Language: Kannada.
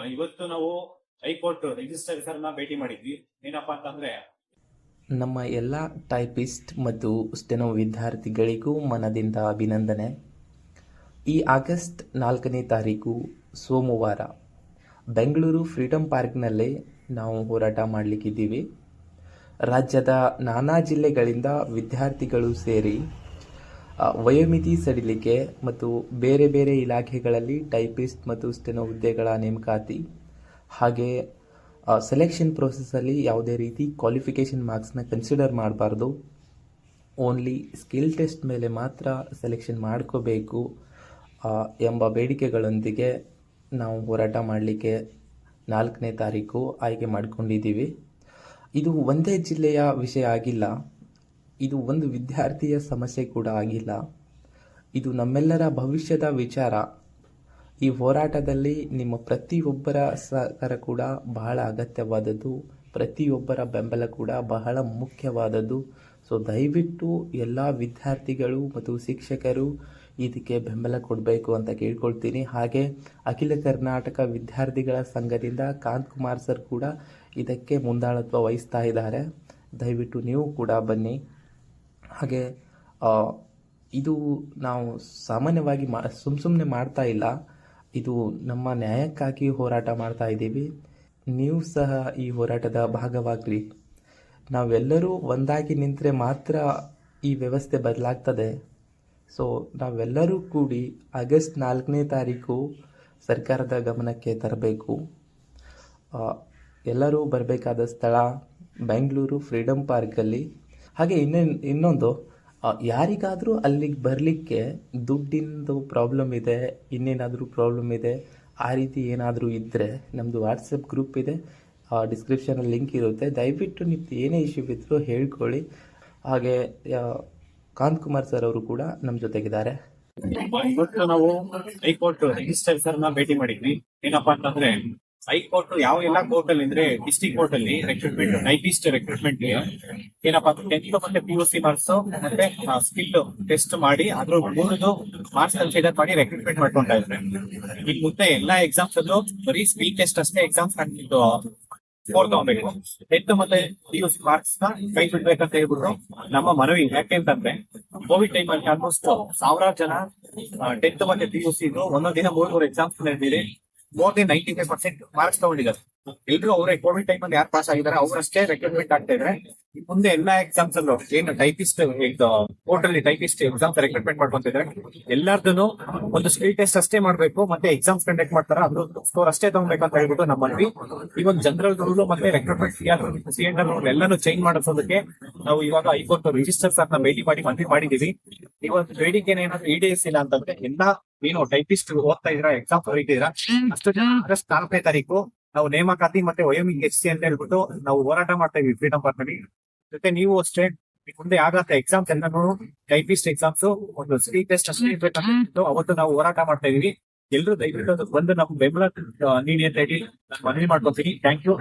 ಇವತ್ತು ನಾವು ಹೈಕೋರ್ಟ್ ರಿಜಿಸ್ಟರ್ನ ಭೇಟಿ ಮಾಡಿದ್ವಿ. ಏನಪ್ಪಾ ಅಂತಂದ್ರೆ, ನಮ್ಮ ಎಲ್ಲ ಟೈಪಿಸ್ಟ್ ಮತ್ತು ಸ್ಟೆನೋ ವಿದ್ಯಾರ್ಥಿಗಳಿಗೂ ಮನದಿಂದ ಅಭಿನಂದನೆ. ಈ ಆಗಸ್ಟ್ ನಾಲ್ಕನೇ ತಾರೀಕು ಸೋಮವಾರ ಬೆಂಗಳೂರು ಫ್ರೀಡಂ ಪಾರ್ಕ್ನಲ್ಲಿ ನಾವು ಹೋರಾಟ ಮಾಡಲಿಕ್ಕಿದ್ದೀವಿ. ರಾಜ್ಯದ ನಾನಾ ಜಿಲ್ಲೆಗಳಿಂದ ವಿದ್ಯಾರ್ಥಿಗಳು ಸೇರಿ ವಯೋಮಿತಿ ಸಡಿಲಿಕೆ ಮತ್ತು ಬೇರೆ ಬೇರೆ ಇಲಾಖೆಗಳಲ್ಲಿ ಟೈಪಿಸ್ಟ್ ಮತ್ತು ಸ್ಟೆನೋ ಹುದ್ದೆಗಳ ನೇಮಕಾತಿ, ಹಾಗೆ ಸೆಲೆಕ್ಷನ್ ಪ್ರೋಸೆಸ್ಸಲ್ಲಿ ಯಾವುದೇ ರೀತಿ ಕ್ವಾಲಿಫಿಕೇಷನ್ ಮಾರ್ಕ್ಸ್ನ ಕನ್ಸಿಡರ್ ಮಾಡಬಾರ್ದು. ಓನ್ಲಿ ಸ್ಕಿಲ್ ಟೆಸ್ಟ್ ಮೇಲೆ ಮಾತ್ರ ಸೆಲೆಕ್ಷನ್ ಮಾಡ್ಕೋಬೇಕು ಎಂಬ ಬೇಡಿಕೆಗಳೊಂದಿಗೆ ನಾವು ಹೋರಾಟ ಮಾಡಲಿಕ್ಕೆ ನಾಲ್ಕನೇ ತಾರೀಕು ಆಯ್ಕೆ ಮಾಡಿಕೊಂಡಿದ್ದೀವಿ. ಇದು ಒಂದೇ ಜಿಲ್ಲೆಯ ವಿಷಯ ಆಗಿಲ್ಲ. ಇದು ಒಂದು ವಿದ್ಯಾರ್ಥಿಯ ಸಮಸ್ಯೆ ಕೂಡ ಆಗಿಲ್ಲ. ಇದು ನಮ್ಮೆಲ್ಲರ ಭವಿಷ್ಯದ ವಿಚಾರ. ಈ ಹೋರಾಟದಲ್ಲಿ ನಿಮ್ಮ ಪ್ರತಿಯೊಬ್ಬರ ಸಹಕಾರ ಕೂಡ ಬಹಳ ಅಗತ್ಯವಾದದ್ದು. ಪ್ರತಿಯೊಬ್ಬರ ಬೆಂಬಲ ಕೂಡ ಬಹಳ ಮುಖ್ಯವಾದದ್ದು. ಸೊ ದಯವಿಟ್ಟು ಎಲ್ಲ ವಿದ್ಯಾರ್ಥಿಗಳು ಮತ್ತು ಶಿಕ್ಷಕರು ಇದಕ್ಕೆ ಬೆಂಬಲ ಕೊಡಬೇಕು ಅಂತ ಕೇಳ್ಕೊಳ್ತೀನಿ. ಹಾಗೆ ಅಖಿಲ ಕರ್ನಾಟಕ ವಿದ್ಯಾರ್ಥಿಗಳ ಸಂಘದಿಂದ ಕಾಂತ್ ಕುಮಾರ್ ಸರ್ ಕೂಡ ಇದಕ್ಕೆ ಮುಂದಾಳತ್ವ ವಹಿಸ್ತಾ ಇದ್ದಾರೆ. ದಯವಿಟ್ಟು ನೀವು ಕೂಡ ಬನ್ನಿ. ಹಾಗೆ ಇದು ನಾವು ಸಾಮಾನ್ಯವಾಗಿ ಮಾ ಸುಮ್ಮ ಸುಮ್ಮನೆ ಮಾಡ್ತಾ ಇಲ್ಲ. ಇದು ನಮ್ಮ ನ್ಯಾಯಕ್ಕಾಗಿ ಹೋರಾಟ ಮಾಡ್ತಾ ಇದ್ದೀವಿ. ನೀವು ಸಹ ಈ ಹೋರಾಟದ ಭಾಗವಾಗಲಿ. ನಾವೆಲ್ಲರೂ ಒಂದಾಗಿ ನಿಂತರೆ ಮಾತ್ರ ಈ ವ್ಯವಸ್ಥೆ ಬದಲಾಗ್ತದೆ. ಸೊ, ನಾವೆಲ್ಲರೂ ಕೂಡಿ ಆಗಸ್ಟ್ ನಾಲ್ಕನೇ ತಾರೀಕು ಸರ್ಕಾರದ ಗಮನಕ್ಕೆ ತರಬೇಕು. ಎಲ್ಲರೂ ಬರಬೇಕಾದ ಸ್ಥಳ, ಬೆಂಗಳೂರು ಫ್ರೀಡಂ ಪಾರ್ಕಲ್ಲಿ. ಹಾಗೆ ಇನ್ನೇನು, ಇನ್ನೊಂದು ಯಾರಿಗಾದರೂ ಅಲ್ಲಿಗೆ ಬರಲಿಕ್ಕೆ ದುಡ್ಡಿಂದು ಪ್ರಾಬ್ಲಮ್ ಇದೆ, ಇನ್ನೇನಾದರೂ ಪ್ರಾಬ್ಲಮ್ ಇದೆ, ಆ ರೀತಿ ಏನಾದರೂ ಇದ್ದರೆ ನಮ್ಮದು ವಾಟ್ಸಪ್ ಗ್ರೂಪ್ ಇದೆ ಡಿಸ್ಕ್ರಿಪ್ಷನಲ್ಲಿ ಲಿಂಕ್ ಇರುತ್ತೆ. ದಯವಿಟ್ಟು ನಿಮ್ದು ಏನೇ ಇಶ್ಯೂ ಇದ್ದರೂ ಹೇಳ್ಕೊಳ್ಳಿ. ಹಾಗೆ ಕಾಂತ್ ಕುಮಾರ್ ಸರ್ ಅವರು ಕೂಡ ನಮ್ಮ ಜೊತೆಗಿದ್ದಾರೆ. ನಾವು ಹೈಕೋರ್ಟ್ ರಿಜಿಸ್ಟರ್ನ ಭೇಟಿ ಮಾಡಿದ್ವಿ. ಏನಪ್ಪಾ ಅಂತಂದ್ರೆ ಹೈಕೋರ್ಟ್ ಯಾವ ಎಲ್ಲ ಕೋರ್ಟ್ ಅಲ್ಲಿ ಅಂದ್ರೆ ಡಿಸ್ಟ್ರಿಕ್ಟ್ ಕೋರ್ಟ್ ಅಲ್ಲಿ ರೆಕ್ರೂಟ್ಮೆಂಟ್ ಟೈಪಿಸ್ಟ್ ರೆಕ್ರೂಟ್ಮೆಂಟ್ ಏನಪ್ಪಾ ಟೆಂತ್ ಮತ್ತೆ ಪಿ ಯು ಸಿ ಮಾರ್ಕ್ಸ್ ಮತ್ತೆ ಸ್ಕಿಲ್ ಟೆಸ್ಟ್ ಮಾಡಿ ಅದ್ರ ಮೂರದು ಮಾರ್ಕ್ಸ್ ಕನ್ಸಿಡರ್ ಮಾಡಿ ರೆಕ್ರೂಟ್ಮೆಂಟ್ ಮಾಡ್ಕೊಂತಾ ಇದ್ರೆ ಈಗ ಮುಂದೆ ಎಲ್ಲಾ ಎಕ್ಸಾಮ್ಸ್ ಅಲ್ಲೂ ಬರೀ ಸ್ಕಿಲ್ ಟೆಸ್ಟ್ ಅಷ್ಟೇ ಎಕ್ಸಾಮ್ಸ್ ಕಂಡಿದ್ದು ಫೋರ್ ತಗೋಬೇಕು. ಟೆಂತ್ ಮತ್ತೆ ಪಿ ಯು ಸಿ ಮಾರ್ಕ್ಸ್ ಕೈ ಬಿಡ್ಬೇಕಂತ ಹೇಳ್ಬಿಟ್ಟು ನಮ್ಮ ಮನವಿ ಯಾಕೆಂತಂದ್ರೆ ಕೋವಿಡ್ ಟೈಮ್ ಅಲ್ಲಿ ಆಲ್ಮೋಸ್ಟ್ ಸಾವಿರಾರು ಜನ ಟೆಂತ್ ಮತ್ತೆ ಪಿ ಯು ಸಿ ಒಂದೊಂದ್ ದಿನ ಮೂರ್ ಮೂರು ಎಕ್ಸಾಮ್ಸ್ ನಡೆದಿದೆ. More than ninety five percent marks ತಗೊಂಡಿದ್ದಾರೆ. ಎಲ್ರು ಅವರೇ ಕೋವಿಡ್ ಟೈಮ್ ಅಲ್ಲಿ ಯಾರು ಪಾಸ್ ಆಗಿದ್ದಾರೆ, ಅವರಷ್ಟೇ ರೆಕ್ರೂಟ್ಮೆಂಟ್ ಆಗ್ತಾ ಇದ್ರೆ ಮುಂದೆ ಎಲ್ಲಾ ಎಕ್ಸಾಮ್ಸ್ ಅಲ್ಲೂ ಏನು ಟೈಪಿಸ್ಟ್ ಅಲ್ಲಿ ಟೈಪಿಸ್ಟ್ ಎಕ್ಸಾಮ್ಸ್ ರೆಕ್ರೂಟ್ಮೆಂಟ್ ಮಾಡ್ಕೊಂತಿದ್ರೆ ಎಲ್ಲಾರ್ದು ಒಂದು ಸ್ಕಿಲ್ ಟೆಸ್ಟ್ ಅಷ್ಟೇ ಮಾಡ್ಬೇಕು, ಮತ್ತೆ ಎಕ್ಸಾಮ್ಸ್ ಕಂಡಕ್ಟ್ ಮಾಡ್ತಾರೆ ಅದ್ರ ಸ್ಕೋರ್ ಅಷ್ಟೇ ತಗೊಬೇಕು ಅಂತ ಹೇಳ್ಬಿಟ್ಟು ನಮ್ಮ ಮನವಿ. ಒಂದು ಜನರಲ್ ರೂಲ್ ಮತ್ತೆ ರೆಕ್ರೂಟ್ಮೆಂಟ್ ಸಿ ಎನ್ ರೂಲ್ ಎಲ್ಲಾನು ಚೇಂಜ್ ಮಾಡಿಸೋದಕ್ಕೆ ನಾವು ಇವಾಗ ಹೈಕೋರ್ಟ್ ರಿಜಿಸ್ಟರ್ಸ್ ಅನ್ನ ಭೇಟಿ ಮಾಡಿ ಮನವಿ ಮಾಡಿದೀವಿ ಒಂದು ಬೇಡಿಕೆ ಏನಾದ್ರು ಇಲ್ಲ ಅಂತಂದ್ರೆ ಎಲ್ಲಾ ಏನು ಟೈಪಿಸ್ಟ್ ಓದ್ತಾ ಇದ್ರ ಎಕ್ಸಾಮ್ ಬರೀತಿದ್ರ ಅಷ್ಟು ಜನ ಆಗಸ್ಟ್ ನಾಲ್ಕನೇ ತಾರೀಕು ನಾವು ನೇಮಕಾತಿ ಮತ್ತೆ ವಯೋಮಿಂಗ್ ಎಚ್ ಸಿ ಅಂತ ಹೇಳ್ಬಿಟ್ಟು ನಾವು ಹೋರಾಟ ಮಾಡ್ತಾ ಇದೀವಿ ಫ್ರೀಡಂ ಪಾರ್ಕ್ನಲ್ಲಿ ಜೊತೆ ನೀವು ಅಷ್ಟೇ ಮುಂದೆ ಆಗತ್ತೆ ಎಕ್ಸಾಮ್ಸ್ ಎಲ್ಲರೂ ಟೈಪಿಸ್ಟ್ ಎಕ್ಸಾಮ್ಸ್ ಒಂದು ಸ್ಪೀ ಟೆಸ್ಟ್ ಅಷ್ಟು ಅವತ್ತು ನಾವು ಹೋರಾಟ ಮಾಡ್ತಾ ಇದೀವಿ ಎಲ್ರು ದಯವಿಟ್ಟು ಬಂದು ನಮ್ಗೆ ಬೆಂಬಲ ನೀಡಿ ಅಂತ ಹೇಳಿ ನಾನು ಮನವಿ ಮಾಡ್ಕೊತೀನಿ. Thank you